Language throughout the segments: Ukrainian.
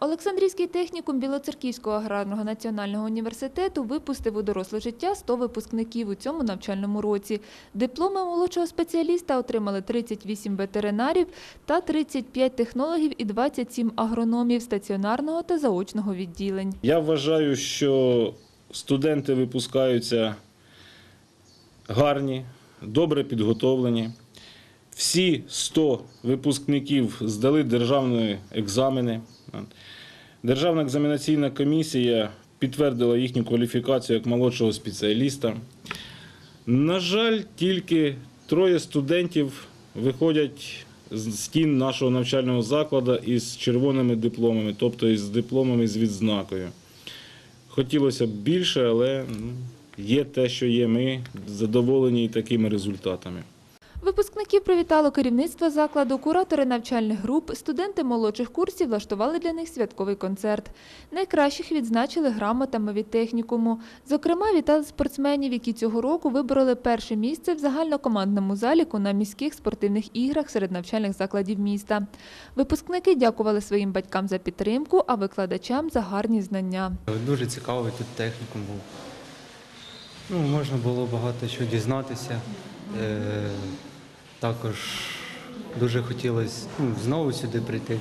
Олександрійський технікум Білоцерківського аграрного національного університету випустив у доросле життя 100 випускників у цьому навчальному році. Дипломи молодшого спеціаліста отримали 38 ветеринарів та 35 технологів і 27 агрономів стаціонарного та заочного відділень. Я вважаю, що студенти випускаються гарні, добре підготовлені. Всі 100 випускників здали державні екзамени. Державна екзаменаційна комісія підтвердила їхню кваліфікацію як молодшого спеціаліста. На жаль, тільки троє студентів виходять з стін нашого навчального закладу із червоними дипломами, тобто із дипломами з відзнакою. Хотілося б більше, але ну, є те, що є. Ми задоволені такими результатами. Випускників привітало керівництво закладу, куратори навчальних груп, студенти молодших курсів влаштували для них святковий концерт. Найкращих відзначили грамотами від технікуму. Зокрема, вітали спортсменів, які цього року вибороли перше місце в загальнокомандному заліку на міських спортивних іграх серед навчальних закладів міста. Випускники дякували своїм батькам за підтримку, а викладачам за гарні знання. Дуже цікавий тут технікум був. Ну, можна було багато чого дізнатися. Також дуже хотілося ну, знову сюди прийти.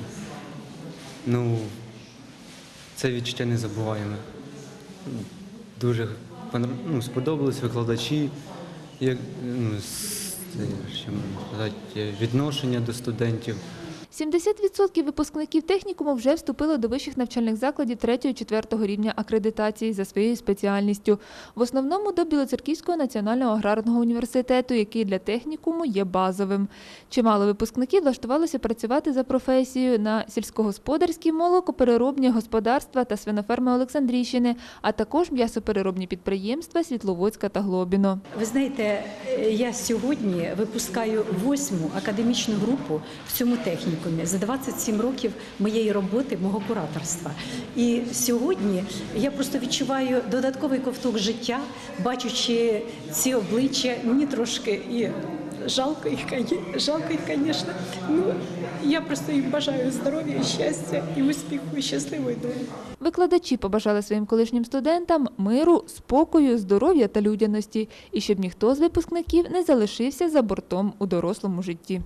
Ну, це відчуття незабуваєме. Дуже ну, сподобались викладачі, як, ну, з, можна сказати, відношення до студентів. 70% випускників технікуму вже вступили до вищих навчальних закладів 3-4 рівня акредитації за своєю спеціальністю. В основному до Білоцерківського національного аграрного університету, який для технікуму є базовим. Чимало випускників влаштувалося працювати за професією на сільськогосподарські, молокопереробні господарства та свиноферми Олександрійщини, а також м'ясопереробні підприємства Світловодська та Глобіно. Ви знаєте, е, я сьогодні випускаю восьму академічну групу в цьому технікумі за 27 років моєї роботи, мого кураторства. І сьогодні я просто відчуваю додатковий ковток життя, бачучи ці обличчя, мені трошки і. Жалко їх, жалко їх, звісно. Ну, я просто їм бажаю здоров'я, щастя і успіху, і щасливої долі. Викладачі побажали своїм колишнім студентам миру, спокою, здоров'я та людяності, і щоб ніхто з випускників не залишився за бортом у дорослому житті.